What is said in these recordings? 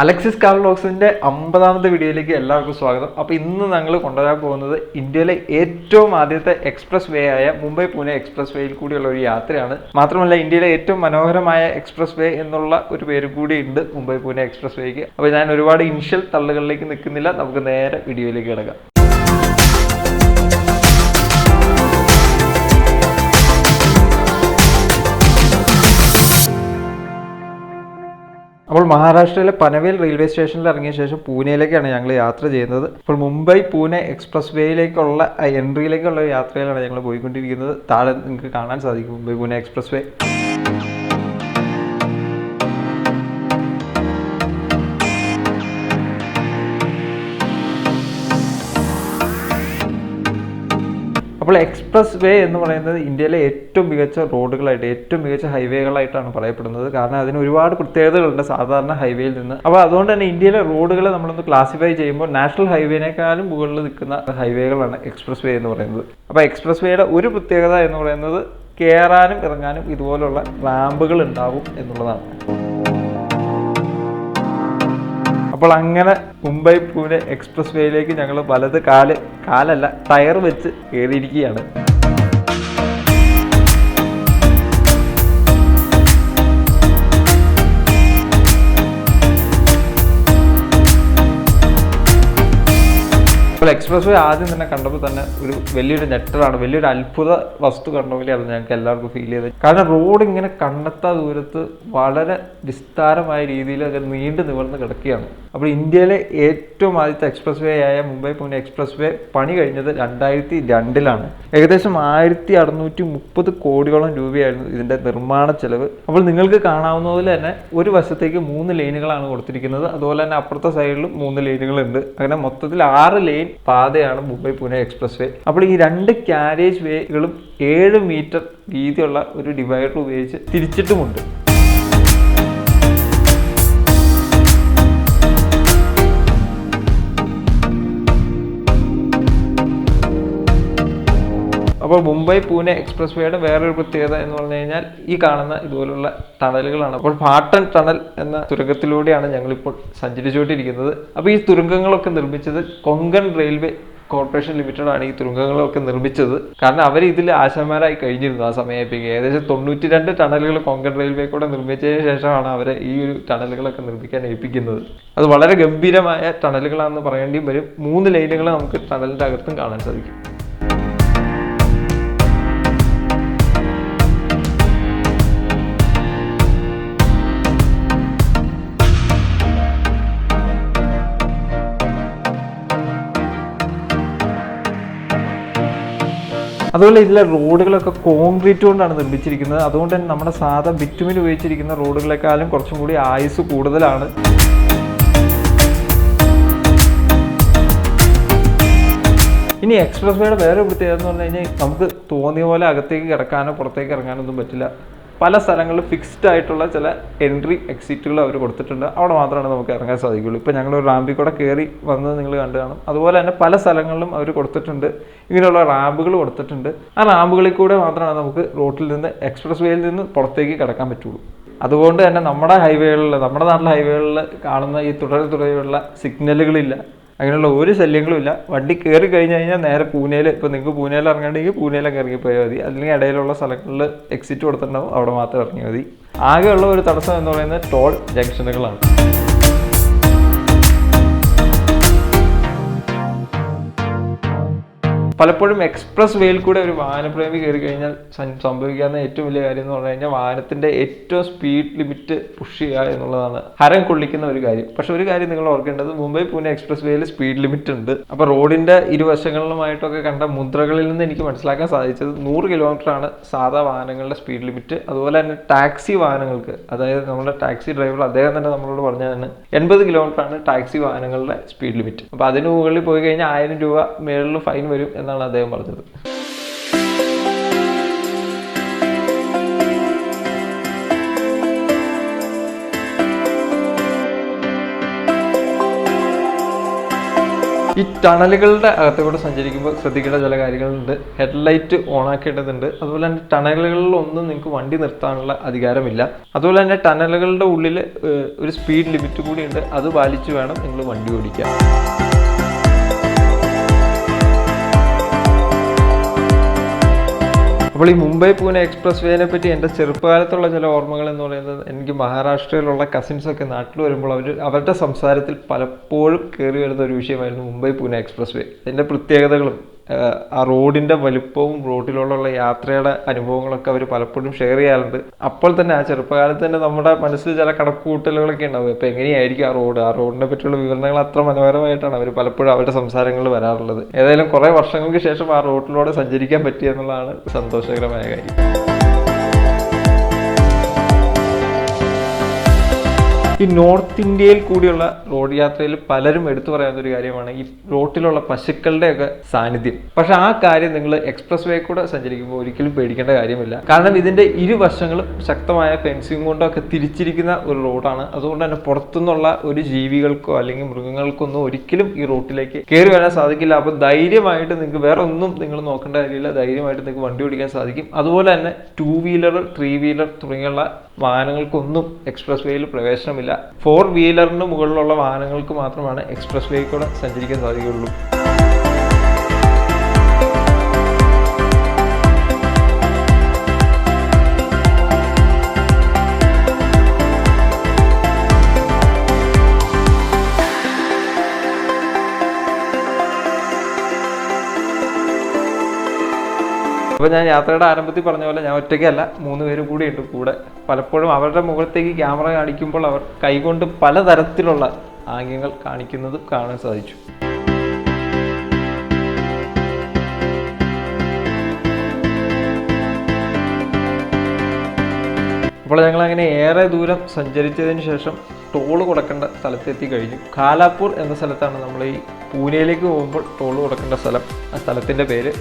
Alexis കാർലോക്സിന്റെ അമ്പതാമത്തെ വീഡിയോയിലേക്ക് എല്ലാവർക്കും സ്വാഗതം. അപ്പോൾ ഇന്ന് ഞങ്ങൾ കൊണ്ടുവരാൻ പോകുന്നത് ഇന്ത്യയിലെ ഏറ്റവും ആദ്യത്തെ എക്സ്പ്രസ് വേ ആയ മുംബൈ പൂനെ എക്സ്പ്രസ് വേയിൽ കൂടിയുള്ള ഒരു യാത്രയാണ്. മാത്രമല്ല ഇന്ത്യയിലെ ഏറ്റവും മനോഹരമായ എക്സ്പ്രസ് വേ എന്നുള്ള ഒരു പേര് കൂടി ഉണ്ട് മുംബൈ പൂനെ എക്സ്പ്രസ് വേക്ക്. അപ്പോൾ ഞാൻ ഒരുപാട് ഇനിഷ്യൽ തള്ളുകളിലേക്ക് നിൽക്കുന്നില്ല. നമുക്ക് നേരെ വീഡിയോയിലേക്ക് കിടക്കാം. അപ്പോൾ മഹാരാഷ്ട്രയിലെ പനവേൽ റെയിൽവേ സ്റ്റേഷനിൽ ഇറങ്ങിയ ശേഷം പൂനെയിലേക്കാണ് ഞങ്ങൾ യാത്ര ചെയ്യുന്നത്. അപ്പോൾ മുംബൈ പൂനെ എക്സ്പ്രസ് വേയിലേക്കുള്ള എൻട്രിയിലേക്കുള്ള യാത്രയിലാണ് ഞങ്ങൾ പോയിക്കൊണ്ടിരിക്കുന്നത്. താഴെ നിങ്ങൾക്ക് കാണാൻ സാധിക്കും മുംബൈ പൂനെ എക്സ്പ്രസ് വേ അപ്പോൾ എക്സ്പ്രസ് വേ എന്ന് പറയുന്നത് ഇന്ത്യയിലെ ഏറ്റവും മികച്ച റോഡുകളായിട്ട് ഏറ്റവും മികച്ച ഹൈവേകളായിട്ടാണ് പറയപ്പെടുന്നത്. കാരണം അതിന് ഒരുപാട് പ്രത്യേകതകളുണ്ട് സാധാരണ ഹൈവേയിൽ നിന്ന്. അപ്പോൾ അതുകൊണ്ട് തന്നെ ഇന്ത്യയിലെ റോഡുകളെ നമ്മളൊന്ന് ക്ലാസിഫൈ ചെയ്യുമ്പോൾ നാഷണൽ ഹൈവേനേക്കാളും മുകളിൽ നിൽക്കുന്ന ഹൈവേകളാണ് എക്സ്പ്രസ് വേ എന്ന് പറയുന്നത്. അപ്പോൾ എക്സ്പ്രസ് വേയുടെ ഒരു പ്രത്യേകത എന്ന് പറയുന്നത് കയറാനും ഇറങ്ങാനും ഇതുപോലുള്ള റാമ്പുകൾ ഉണ്ടാവും എന്നുള്ളതാണ്. അപ്പോൾ അങ്ങനെ മുംബൈ പൂനെ എക്സ്പ്രസ് വേയിലേക്ക് ഞങ്ങൾ വലത് കാൽ കാലല്ല ടയർ വെച്ച് കയറിയിരിക്കുകയാണ് അപ്പോൾ എക്സ്പ്രസ് വേ ആദ്യം തന്നെ കണ്ടപ്പോൾ തന്നെ ഒരു വലിയൊരു ഞെട്ടലാണ് വലിയൊരു അത്ഭുത വസ്തു കണ്ട പോലെയാണ് ഞങ്ങൾക്ക് എല്ലാവർക്കും ഫീൽ ചെയ്തത് കാരണം റോഡ് ഇങ്ങനെ കണ്ടെത്താ ദൂരത്ത് വളരെ വിസ്താരമായ രീതിയിൽ അത് നീണ്ടു നിവർന്ന് കിടക്കുകയാണ്. അപ്പോൾ ഇന്ത്യയിലെ ഏറ്റവും ആദ്യത്തെ എക്സ്പ്രസ് വേ ആയ മുംബൈ പൂനെ എക്സ്പ്രസ് വേ പണി കഴിഞ്ഞത് രണ്ടായിരത്തി രണ്ടിലാണ്. ഏകദേശം ആയിരത്തി അറുന്നൂറ്റി മുപ്പത് കോടിയോളം രൂപയായിരുന്നു ഇതിന്റെ നിർമ്മാണ ചെലവ്. അപ്പോൾ നിങ്ങൾക്ക് കാണാവുന്ന പോലെ തന്നെ ഒരു വശത്തേക്ക് മൂന്ന് ലൈനുകളാണ് കൊടുത്തിരിക്കുന്നത്. അതുപോലെ തന്നെ അപ്പുറത്തെ സൈഡിലും മൂന്ന് ലൈനുകളുണ്ട് അങ്ങനെ മൊത്തത്തിൽ ആറ് ലൈൻ പാതയാണ് മുംബൈ പൂനെ എക്സ്പ്രസ് വേ അപ്പോൾ ഈ രണ്ട് ക്യാരേജ് വേകളും ഏഴ് മീറ്റർ വീതിയുള്ള ഒരു ഡിവൈഡർ ഉപയോഗിച്ച് തിരിച്ചിട്ടുമുണ്ട്. അപ്പോൾ മുംബൈ പൂനെ എക്സ്പ്രസ് വേയുടെ വേറൊരു പ്രത്യേകത എന്ന് പറഞ്ഞു കഴിഞ്ഞാൽ ഈ കാണുന്ന ഇതുപോലുള്ള ടണലുകളാണ് അപ്പോൾ പാട്ടൺ ടണൽ എന്ന തുരങ്കത്തിലൂടെയാണ് ഞങ്ങളിപ്പോൾ സഞ്ചരിച്ചുകൊണ്ടിരിക്കുന്നത്. അപ്പോൾ ഈ തുരങ്കങ്ങളൊക്കെ നിർമ്മിച്ചത് കൊങ്കൺ റെയിൽവേ കോർപ്പറേഷൻ ലിമിറ്റഡ് ആണ് ഈ തുരങ്കങ്ങളൊക്കെ നിർമ്മിച്ചത്. കാരണം അവർ ഇതിൽ ആശാന്മാരായി കഴിഞ്ഞിരുന്നു ആ സമയത്തേക്ക് ഏകദേശം തൊണ്ണൂറ്റി രണ്ട് ടണലുകൾ കൊങ്കൺ റെയിൽവേ കൂടെ നിർമ്മിച്ചതിന് ശേഷമാണ് അവർ ഈ ഒരു ടണലുകളൊക്കെ നിർമ്മിക്കാൻ ഏൽപ്പിക്കുന്നത്. അത് വളരെ ഗംഭീരമായ ടണലുകളാണെന്ന് പറയേണ്ടി വരും. മൂന്ന് ലൈനുകൾ നമുക്ക് ടണലിന്റെ അകത്തും കാണാൻ സാധിക്കും. അതുപോലെ ഇതിലെ റോഡുകളൊക്കെ കോൺക്രീറ്റ് കൊണ്ടാണ് നിർമ്മിച്ചിരിക്കുന്നത്. അതുകൊണ്ട് തന്നെ നമ്മുടെ സാധാ ബിറ്റുമിൻ ഉപയോഗിച്ചിരിക്കുന്ന റോഡുകളെക്കാളും കുറച്ചും കൂടി ആയുസ് കൂടുതലാണ്. ഇനി എക്സ്പ്രസ് വേയുടെ വേറെ പ്രത്യേകത എന്ന് പറഞ്ഞു കഴിഞ്ഞാൽ നമുക്ക് തോന്നിയ പോലെ അകത്തേക്ക് കിടക്കാനോ പുറത്തേക്ക് ഇറങ്ങാനോ ഒന്നും പറ്റില്ല. പല സ്ഥലങ്ങളിൽ ഫിക്സ്ഡ് ആയിട്ടുള്ള ചില എൻട്രി എക്സിറ്റുകൾ അവർ കൊടുത്തിട്ടുണ്ട്. അവിടെ മാത്രമാണ് നമുക്ക് ഇറങ്ങാൻ സാധിക്കുകയുള്ളൂ. ഇപ്പോൾ ഞങ്ങൾ റാമ്പിൽ കൂടെ കയറി വന്നത് നിങ്ങൾ കണ്ടു കാണും. അതുപോലെ തന്നെ പല സ്ഥലങ്ങളിലും അവർ കൊടുത്തിട്ടുണ്ട്. ഇങ്ങനെയുള്ള റാമ്പുകൾ കൊടുത്തിട്ടുണ്ട്. ആ റാമ്പുകളിൽ കൂടെ മാത്രമാണ് നമുക്ക് റോട്ടിൽ നിന്ന് എക്സ്പ്രസ് വേയിൽ നിന്ന് പുറത്തേക്ക് കിടക്കാൻ പറ്റുള്ളൂ. അതുകൊണ്ട് തന്നെ നമ്മുടെ ഹൈവേകളിൽ നമ്മുടെ നാട്ടിലെ ഹൈവേകളിൽ കാണുന്ന ഈ തുടരെ തുടരെയുള്ള സിഗ്നലുകളില്ല അങ്ങനെയുള്ള ഒരു ശല്യങ്ങളും ഇല്ല. വണ്ടി കയറി കഴിഞ്ഞ് കഴിഞ്ഞാൽ നേരെ പൂനെയിൽ ഇപ്പോൾ നിങ്ങൾക്ക് പൂനെയിൽ ഇറങ്ങണമെങ്കിൽ പൂനെയിലൊക്കെ ഇറങ്ങിപ്പോയാൽ മതി. അല്ലെങ്കിൽ ഇടയിലുള്ള സ്ഥലങ്ങളിൽ എക്സിറ്റ് കൊടുത്തിട്ടുണ്ടാവും അവിടെ മാത്രം ഇറങ്ങിയാൽ മതി. ആകെയുള്ള ഒരു തടസ്സം എന്ന് പറയുന്നത് ടോൾ ജംഗ്ഷനുകളാണ് പലപ്പോഴും എക്സ്പ്രസ് വേയിൽ കൂടെ ഒരു വാഹനപ്രേമി കയറി കഴിഞ്ഞാൽ സംഭവിക്കാവുന്ന ഏറ്റവും വലിയ കാര്യം എന്ന് പറഞ്ഞു കഴിഞ്ഞാൽ വാഹനത്തിന്റെ ഏറ്റവും സ്പീഡ് ലിമിറ്റ് പുഷ് ചെയ്യുക എന്നുള്ളതാണ്. ഹരം കൊള്ളിക്കുന്ന ഒരു കാര്യം. പക്ഷെ ഒരു കാര്യം നിങ്ങൾ ഓർക്കേണ്ടത് മുംബൈ പൂനെ എക്സ്പ്രസ് വേയിൽ സ്പീഡ് ലിമിറ്റ് ഉണ്ട്. അപ്പൊ റോഡിന്റെ ഇരുവശങ്ങളിലുമായിട്ടൊക്കെ കണ്ട മുദ്രകളിൽ നിന്ന് എനിക്ക് മനസ്സിലാക്കാൻ സാധിച്ചത് നൂറ് കിലോമീറ്റർ ആണ് സാധാ വാഹനങ്ങളുടെ സ്പീഡ് ലിമിറ്റ് അതുപോലെ തന്നെ ടാക്സി വാഹനങ്ങൾക്ക് അതായത് നമ്മുടെ ടാക്സി ഡ്രൈവർ അദ്ദേഹം തന്നെ നമ്മളോട് പറഞ്ഞതാണ് എൺപത് കിലോമീറ്റർ ആണ് ടാക്സി വാഹനങ്ങളുടെ സ്പീഡ് ലിമിറ്റ് അപ്പൊ അതിന് മുകളിൽ പോയി കഴിഞ്ഞാൽ ആയിരം രൂപ മേളിൽ ഫൈൻ വരും എന്നാണ് അദ്ദേഹം പറഞ്ഞത്. ഈ ടണലുകളുടെ അകത്തുകൂടെ സഞ്ചരിക്കുമ്പോൾ ശ്രദ്ധിക്കേണ്ട ചില കാര്യങ്ങളുണ്ട്. ഹെഡ്ലൈറ്റ് ഓൺ ആക്കേണ്ടതുണ്ട് അതുപോലെ തന്നെ ടണലുകളിലൊന്നും നിങ്ങൾക്ക് വണ്ടി നിർത്താനുള്ള അധികാരമില്ല. അതുപോലെ തന്നെ ടണലുകളുടെ ഉള്ളിൽ ഒരു സ്പീഡ് ലിമിറ്റ് കൂടിയുണ്ട്. അത് പാലിച്ച് വേണം നിങ്ങൾ വണ്ടി ഓടിക്കാൻ. അപ്പോൾ ഈ മുംബൈ പൂനെ എക്സ്പ്രസ് വേനെ പറ്റി എന്റെ ചെറുപ്പകാലത്തുള്ള ചില ഓർമ്മകൾ എന്ന് പറയുന്നത് എനിക്ക് മഹാരാഷ്ട്രയിലുള്ള കസിൻസ് ഒക്കെ നാട്ടിൽ വരുമ്പോൾ അവർ അവരുടെ സംസാരത്തിൽ പലപ്പോഴും കയറി വരുന്ന ഒരു വിഷയമായിരുന്നു മുംബൈ പൂനെ എക്സ്പ്രസ് വേ അതിന്റെ പ്രത്യേകതകളും ആ റോഡിന്റെ വലുപ്പവും റോഡിലുള്ള യാത്രയുടെ അനുഭവങ്ങളൊക്കെ അവർ പലപ്പോഴും ഷെയർ ചെയ്യാറുണ്ട്. അപ്പോൾ തന്നെ ആ ചെറുപ്പകാലത്ത് തന്നെ നമ്മുടെ മനസ്സിൽ ചില കണക്കുകൂട്ടലുകളൊക്കെ ഉണ്ടാവും. ഇപ്പോൾ എങ്ങനെയായിരിക്കും ആ റോഡ്? ആ റോഡിനെ പറ്റിയുള്ള വിവരണങ്ങൾ അത്ര മനോഹരമായിട്ടാണ് അവർ പലപ്പോഴും അവരുടെ സംസാരങ്ങളിൽ വരാറുള്ളത്. ഏതായാലും കുറേ വർഷങ്ങൾക്ക് ശേഷം ആ റോഡിലൂടെ സഞ്ചരിക്കാൻ പറ്റിയെന്നുള്ളതാണ് സന്തോഷകരമായ കാര്യം. ഈ നോർത്ത് ഇന്ത്യയിൽ കൂടിയുള്ള റോഡ് യാത്രയിൽ പലരും എടുത്തു പറയാവുന്ന ഒരു കാര്യമാണ് ഈ റോട്ടിലുള്ള പശുക്കളുടെ ഒക്കെ സാന്നിധ്യം. പക്ഷെ ആ കാര്യം നിങ്ങൾ എക്സ്പ്രസ് വേ കൂടെ സഞ്ചരിക്കുമ്പോൾ ഒരിക്കലും പേടിക്കേണ്ട കാര്യമില്ല. കാരണം ഇതിന്റെ ഇരുവശങ്ങളും ശക്തമായ ഫെൻസിങ് കൊണ്ടൊക്കെ തിരിച്ചിരിക്കുന്ന ഒരു റോഡാണ്. അതുകൊണ്ട് തന്നെ പുറത്തുനിന്നുള്ള ഒരു ജീവികൾക്കോ അല്ലെങ്കിൽ മൃഗങ്ങൾക്കോ ഒന്നും ഒരിക്കലും ഈ റോട്ടിലേക്ക് കയറി വരാൻ സാധിക്കില്ല. അപ്പോൾ ധൈര്യമായിട്ട് നിങ്ങൾക്ക് വേറെ ഒന്നും നിങ്ങൾ നോക്കേണ്ട കാര്യമില്ല. ധൈര്യമായിട്ട് നിങ്ങൾക്ക് വണ്ടി ഓടിക്കാൻ സാധിക്കും. അതുപോലെ തന്നെ ടൂ വീലർ ത്രീ വീലർ തുടങ്ങിയുള്ള വാഹനങ്ങൾക്കൊന്നും എക്സ്പ്രസ് വേയിൽ പ്രവേശനമില്ല. ഫോർ വീലറിന് മുകളിലുള്ള വാഹനങ്ങൾക്ക് മാത്രമാണ് എക്സ്പ്രസ് വേയിൽ കൂടെ സഞ്ചരിക്കാൻ സാധിക്കുകയുള്ളൂ. അപ്പോൾ ഞാൻ യാത്രയുടെ ആരംഭത്തിൽ പറഞ്ഞ പോലെ ഞാൻ ഒറ്റയ്ക്കല്ല മൂന്ന് പേരും കൂടി ഉണ്ട് കൂടെ. പലപ്പോഴും അവരുടെ മുഖത്തേക്ക് ക്യാമറ കാണിക്കുമ്പോൾ അവർ കൈകൊണ്ട് പലതരത്തിലുള്ള ആംഗ്യങ്ങൾ കാണിക്കുന്നത് കാണാൻ സാധിച്ചു. അപ്പോൾ ഞങ്ങൾ അങ്ങനെ ഏറെ ദൂരം സഞ്ചരിച്ചതിന് ശേഷം ടോൾ കൊടുക്കേണ്ട സ്ഥലത്തെത്തി കഴിഞ്ഞു. കാലാപ്പൂർ എന്ന സ്ഥലത്താണ് നമ്മൾ ഈ പൂനെയിലേക്ക് പോകുമ്പോൾ ടോൾ കൊടുക്കേണ്ട സ്ഥലം ആ സ്ഥലത്തിന്റെ പേര്.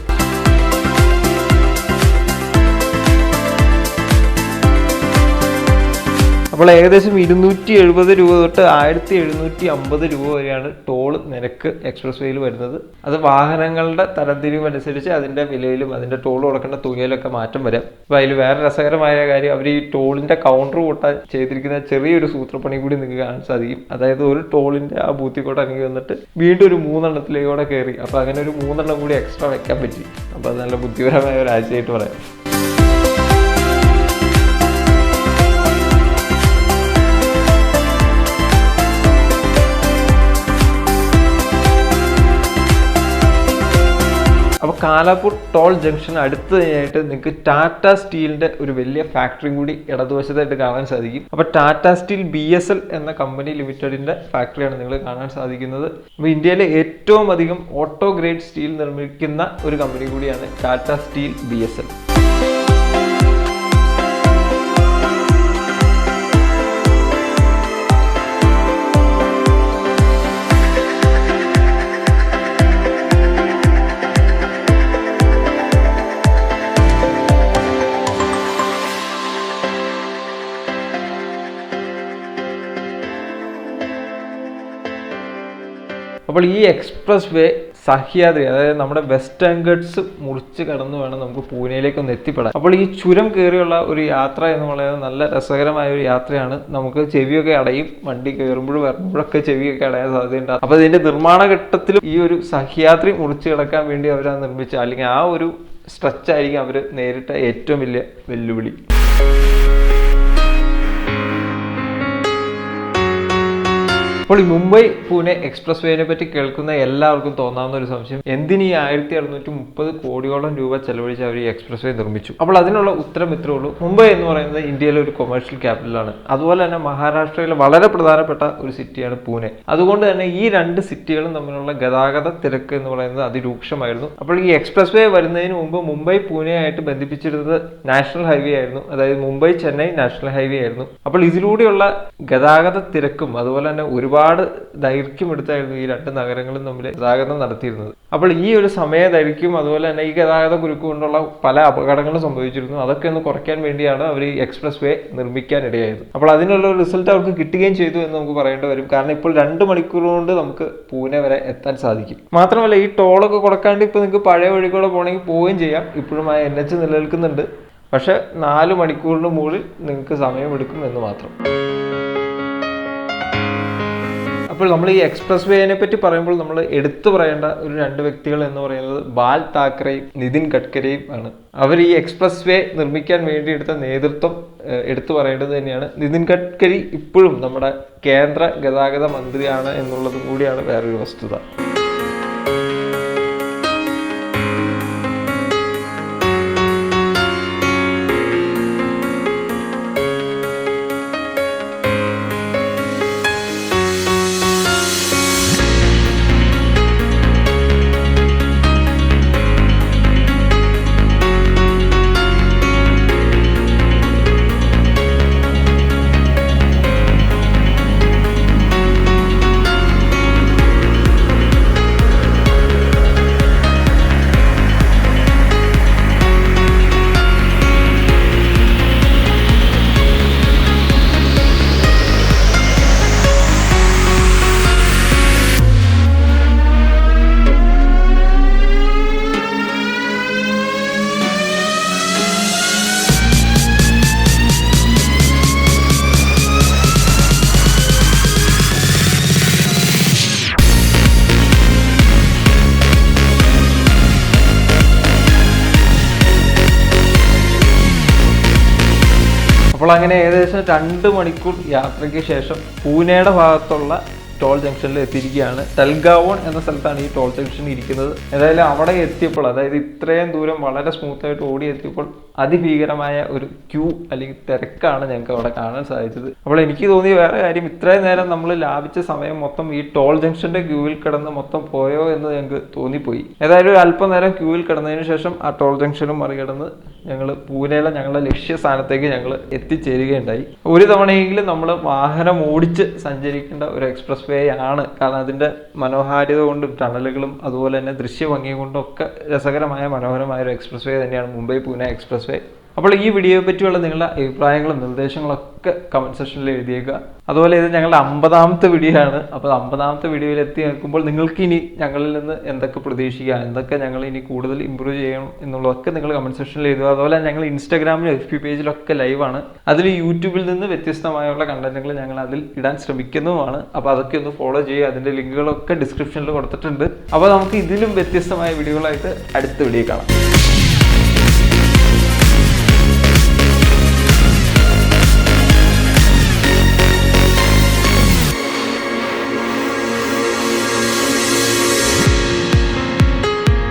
അപ്പോൾ ഏകദേശം ഇരുന്നൂറ്റി എഴുപത് രൂപ തൊട്ട് ആയിരത്തി എഴുന്നൂറ്റി അമ്പത് രൂപ വരെയാണ് ടോൾ നിരക്ക് എക്സ്പ്രസ് വേയിൽ വരുന്നത്. അത് വാഹനങ്ങളുടെ തരംതിരിവ് അനുസരിച്ച് അതിന്റെ വിലയിലും അതിന്റെ ടോൾ കൊടുക്കേണ്ട തുകയിലൊക്കെ മാറ്റം വരാം. അപ്പോൾ അതിൽ വേറെ രസകരമായ കാര്യം അവർ ഈ ടോളിന്റെ കൗണ്ടർ കൂട്ടാൻ ചെയ്തിരിക്കുന്ന ചെറിയൊരു സൂത്രപ്പണി കൂടി നിങ്ങൾക്ക് കാണാൻ സാധിക്കും. അതായത് ഒരു ടോളിന്റെ ആ ബൂത്തിൽ കൂടെ ഇറങ്ങി വന്നിട്ട് വീണ്ടും ഒരു മൂന്നെണ്ണത്തിലേക്കൂടെ കയറി. അപ്പോൾ അങ്ങനെ ഒരു മൂന്നെണ്ണം കൂടി എക്സ്ട്രാ വെക്കാൻ പറ്റി. അപ്പോൾ അത് നല്ല ബുദ്ധിപരമായ ഒരു ആഴ്ചയായിട്ട് പറയാം. അപ്പോൾ കാലാപ്പൂർ ടോൾ ജംഗ്ഷൻ അടുത്തതായിട്ട് നിങ്ങൾക്ക് ടാറ്റ സ്റ്റീലിന്റെ ഒരു വലിയ ഫാക്ടറിയും കൂടി ഇടതുവശത്തായിട്ട് കാണാൻ സാധിക്കും. അപ്പോൾ Tata steel B S L എന്ന കമ്പനി ലിമിറ്റഡിന്റെ ഫാക്ടറിയാണ് നിങ്ങൾ കാണാൻ സാധിക്കുന്നത്. അപ്പോൾ ഇന്ത്യയിലെ ഏറ്റവും അധികം ഓട്ടോ ഗ്രേഡ് സ്റ്റീൽ നിർമ്മിക്കുന്ന ഒരു കമ്പനി കൂടിയാണ് Tata steel B S L. അപ്പോൾ ഈ എക്സ്പ്രസ് വേ സഹ്യാദ്രി അതായത് നമ്മുടെ വെസ്റ്റേൺ ഗഡ്സ് മുറിച്ച് കടന്നു വേണം നമുക്ക് പൂനെയിലേക്ക് ഒന്ന് എത്തിപ്പെടാൻ. അപ്പോൾ ഈ ചുരം കയറിയുള്ള ഒരു യാത്ര എന്ന് പറയുന്നത് നല്ല രസകരമായ ഒരു യാത്രയാണ്. നമുക്ക് ചെവിയൊക്കെ അടയും വണ്ടി കയറുമ്പോഴും വരുമ്പോഴൊക്കെ ചെവിയൊക്കെ അടയാൻ സാധ്യതയുണ്ട്. അപ്പോൾ ഇതിന്റെ നിർമ്മാണ ഘട്ടത്തിലും ഈ ഒരു സഹ്യാദ്രി മുറിച്ച് കിടക്കാൻ വേണ്ടി അവർ നിർമ്മിച്ച അല്ലെങ്കിൽ ആ ഒരു സ്ട്രെച്ചായിരിക്കും അവർ നേരിട്ട ഏറ്റവും വലിയ വെല്ലുവിളി. അപ്പോൾ ഈ മുംബൈ പൂനെ എക്സ്പ്രസ് വേനെ പറ്റി കേൾക്കുന്ന എല്ലാവർക്കും തോന്നാവുന്ന ഒരു സംശയം. എന്തിന് ഈ ആയിരത്തി അറുന്നൂറ്റി മുപ്പത് കോടിയോളം രൂപ ചെലവഴിച്ച് അവർ ഈ എക്സ്പ്രസ് വേ നിർമ്മിച്ചു? അപ്പോൾ അതിനുള്ള ഉത്തരം ഇത്രേ ഉള്ളൂ. മുംബൈ എന്ന് പറയുന്നത് ഇന്ത്യയിലെ ഒരു കൊമേഴ്ഷ്യൽ ക്യാപിറ്റലാണ് അതുപോലെ തന്നെ മഹാരാഷ്ട്രയിലെ വളരെ പ്രധാനപ്പെട്ട ഒരു സിറ്റിയാണ് പൂനെ. അതുകൊണ്ട് തന്നെ ഈ രണ്ട് സിറ്റികളും തമ്മിലുള്ള ഗതാഗത തിരക്ക് എന്ന് പറയുന്നത് അതിരൂക്ഷമായിരുന്നു. അപ്പോൾ ഈ എക്സ്പ്രസ് വേ വരുന്നതിന് മുമ്പ് മുംബൈ പൂനെ ആയിട്ട് ബന്ധിപ്പിച്ചിരുന്നത് നാഷണൽ ഹൈവേ ആയിരുന്നു. അതായത് മുംബൈ ചെന്നൈ നാഷണൽ ഹൈവേ ആയിരുന്നു. അപ്പോൾ ഇതിലൂടെയുള്ള ഗതാഗത തിരക്കും അതുപോലെ തന്നെ ഒരുപാട് ഒരുപാട് ദൈർഘ്യം എടുത്തായിരുന്നു ഈ രണ്ട് നഗരങ്ങളും തമ്മിൽ ഗതാഗതം നടത്തിയിരുന്നത്. അപ്പോൾ ഈ ഒരു സമയ ദൈർഘ്യം അതുപോലെ തന്നെ ഈ ഗതാഗത കുരുക്ക് കൊണ്ടുള്ള പല അപകടങ്ങളും സംഭവിച്ചിരുന്നു. അതൊക്കെ ഒന്ന് കുറയ്ക്കാൻ വേണ്ടിയാണ് അവർ ഈ എക്സ്പ്രസ് വേ നിർമ്മിക്കാനിടയായത് അപ്പോൾ അതിനുള്ള റിസൾട്ട് അവർക്ക് കിട്ടുകയും ചെയ്തു എന്ന് നമുക്ക് പറയേണ്ടി വരും. കാരണം ഇപ്പോൾ രണ്ട് മണിക്കൂർ കൊണ്ട് നമുക്ക് പൂനെ വരെ എത്താൻ സാധിക്കും. മാത്രമല്ല ഈ ടോളൊക്കെ കൊടുക്കാണ്ട് ഇപ്പോൾ നിങ്ങൾക്ക് പഴയ വഴി കൂടെ പോകണമെങ്കിൽ പോവുകയും ചെയ്യാം. ഇപ്പോഴും ആ എൻ എച്ച് നിലനിൽക്കുന്നുണ്ട്. പക്ഷേ നാല് മണിക്കൂറിന് മുകളിൽ നിങ്ങൾക്ക് സമയമെടുക്കും എന്ന് മാത്രം. അപ്പോൾ നമ്മൾ ഈ എക്സ്പ്രസ് വേനെ പറ്റി പറയുമ്പോൾ നമ്മൾ എടുത്തു പറയേണ്ട ഒരു രണ്ട് വ്യക്തികൾ എന്ന് പറയുന്നത് ബാൽ താക്കറെയും നിതിൻ ഗഡ്കരിയും ആണ്. അവർ ഈ എക്സ്പ്രസ് വേ നിർമ്മിക്കാൻ വേണ്ടി എടുത്ത നേതൃത്വം എടുത്തു പറയേണ്ടത് തന്നെയാണ്. നിതിൻ ഗഡ്കരി ഇപ്പോഴും നമ്മുടെ കേന്ദ്ര ഗതാഗത മന്ത്രിയാണ് എന്നുള്ളതും കൂടിയാണ് വേറൊരു വസ്തുത. അപ്പോൾ അങ്ങനെ ഏകദേശം രണ്ട് മണിക്കൂർ യാത്രയ്ക്ക് ശേഷം പൂനെയുടെ ഭാഗത്തുള്ള ടോൾ ജംഗ്ഷനിൽ എത്തിയിരിക്കുകയാണ് തൽഗാവോൺ എന്ന സ്ഥലത്താണ് ഈ ടോൾ ജംഗ്ഷൻ ഇരിക്കുന്നത്. ഏതായാലും അവിടെ എത്തിയപ്പോൾ അതായത് ഇത്രയും ദൂരം വളരെ സ്മൂത്തായിട്ട് ഓടി എത്തിയപ്പോൾ അതിഭീകരമായ ഒരു ക്യൂ അല്ലെങ്കിൽ തിരക്കാണ് ഞങ്ങൾക്ക് അവിടെ കാണാൻ സാധിച്ചത്. അപ്പോൾ എനിക്ക് തോന്നിയ വേറെ കാര്യം ഇത്രയും നേരം നമ്മൾ ലാഭിച്ച സമയം മൊത്തം ഈ ടോൾ ജംഗ്ഷന്റെ ക്യൂവിൽ കിടന്ന് മൊത്തം പോയോ എന്ന് ഞങ്ങൾക്ക് തോന്നിപ്പോയി. ഏതായാലും ഒരു അല്പനേരം ക്യൂവിൽ കിടന്നതിന് ശേഷം ആ ടോൾ ജംഗ്ഷനും മറികടന്ന് ഞങ്ങൾ പൂനെയിലെ ഞങ്ങളുടെ ലക്ഷ്യസ്ഥാനത്തേക്ക് ഞങ്ങൾ എത്തിച്ചേരുകയുണ്ടായി. ഒരു തവണയെങ്കിലും നമ്മൾ വാഹനം ഓടിച്ച് സഞ്ചരിക്കേണ്ട ഒരു എക്സ്പ്രസ് വേ ആണ്. കാരണം അതിന്റെ മനോഹാരിത കൊണ്ടും ടണലുകളും അതുപോലെ തന്നെ ദൃശ്യഭംഗി കൊണ്ടും ഒക്കെ രസകരമായ മനോഹരമായ ഒരു എക്സ്പ്രസ് വേ തന്നെയാണ് മുംബൈ പൂനെ എക്സ്പ്രസ് വേ അപ്പോൾ ഈ വീഡിയോയെ പറ്റിയുള്ള നിങ്ങളുടെ അഭിപ്രായങ്ങളും നിർദ്ദേശങ്ങളൊക്കെ കമന്റ് സെക്ഷനിൽ എഴുതിയേക്കുക. അതുപോലെ ഇത് ഞങ്ങളുടെ അമ്പതാമത്തെ വീഡിയോ ആണ്. അപ്പോൾ അമ്പതാമത്തെ വീഡിയോയിൽ എത്തി നിൽക്കുമ്പോൾ നിങ്ങൾക്ക് ഇനി ഞങ്ങളിൽ നിന്ന് എന്തൊക്കെ പ്രതീക്ഷിക്കാം എന്തൊക്കെ ഞങ്ങൾ ഇനി കൂടുതൽ ഇമ്പ്രൂവ് ചെയ്യണം എന്നുള്ളതൊക്കെ നിങ്ങൾ കമന്റ് സെക്ഷനിൽ എഴുതുക. അതുപോലെ ഞങ്ങൾ ഇൻസ്റ്റാഗ്രാമിലും എഫ് പി പേജിലൊക്കെ ലൈവാണ് അതിൽ യൂട്യൂബിൽ നിന്ന് വ്യത്യസ്തമായുള്ള കണ്ടന്റുകൾ ഞങ്ങൾ അതിൽ ഇടാൻ ശ്രമിക്കുന്നതുമാണ്. അപ്പോൾ അതൊക്കെ ഒന്ന് ഫോളോ ചെയ്യുക. അതിന്റെ ലിങ്കുകളൊക്കെ ഡിസ്ക്രിപ്ഷനിൽ കൊടുത്തിട്ടുണ്ട്. അപ്പോൾ നമുക്ക് ഇതിലും വ്യത്യസ്തമായ വീഡിയോകളായിട്ട് അടുത്ത വീഡിയോ കാണാം.